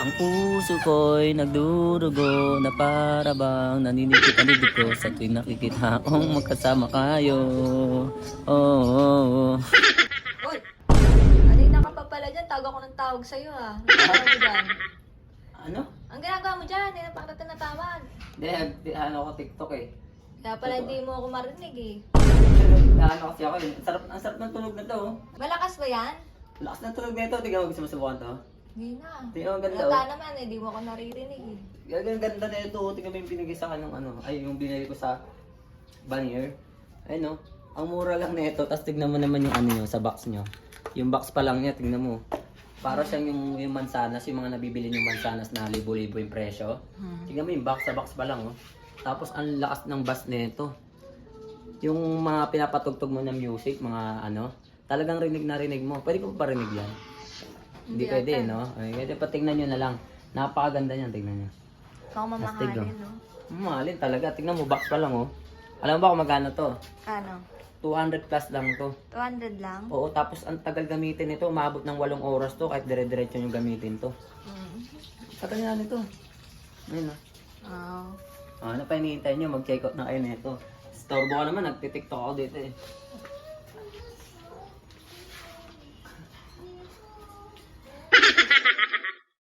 Ang puso ko'y nagdurugo na para bang naninigit ang ko sa tuwing nakikita kong magkasama kayo. Oh, oh, oh. Uy! Kanina ka pa pala dyan. Tawag ako ng tawag sa'yo ah. Ano ginagawa mo dyan? Ano? Ang ginagawa mo dyan, hindi na pa kita natawag. Hindi, ano ko TikTok eh. Kaya pala hindi mo ako marinig eh. Ano kasi ako eh. Ang sarap, ang sarap ng tulog na to. oh. Malakas ba yan? Lakas ng tulog na ito. Tingnan mo gusto mo subukan to. Hindi na. Tingnan ang ganda Halata oh. naman eh, di mo ako naririnig eh. Ang ganda na ito. oh. Tingnan mo yung binigay sa akin ng ano. Ay, yung binili ko sa Bannier. Ayun oh. Ang mura lang na ito. Tapos tignan mo naman yung ano nyo sa box nyo. Yung box pa lang niya, tignan mo. Para siyang yung, yung mansanas, yung mga nabibili yung mansanas na libo-libo yung presyo. Hmm. Tingnan mo yung box, sa box pa lang oh. Tapos ang lakas ng bass nito. Yung mga pinapatugtog mo ng music, mga ano, talagang rinig na rinig mo. Pwede ko pa rinig yan? Hindi pwede, ata. no? Ay, kaya patingnan nyo na lang. Napakaganda niyan, tingnan nyo. Astig, mamahalin oh. no? Mahalin talaga. Tingnan mo, box pa lang, oh. Alam mo ba kung magkano to? Ano? 200 plus lang to. 200 lang? Oo, tapos ang tagal gamitin nito. Umabot ng 8 oras to kahit dire-diretso yung gamitin to. Hmm. Tagal nga nito. Ayun, oh. Oh. Ah, ano pa hinihintay nyo? Mag-check out na kayo nito. Storbo ka naman, nagtitiktok ako dito eh.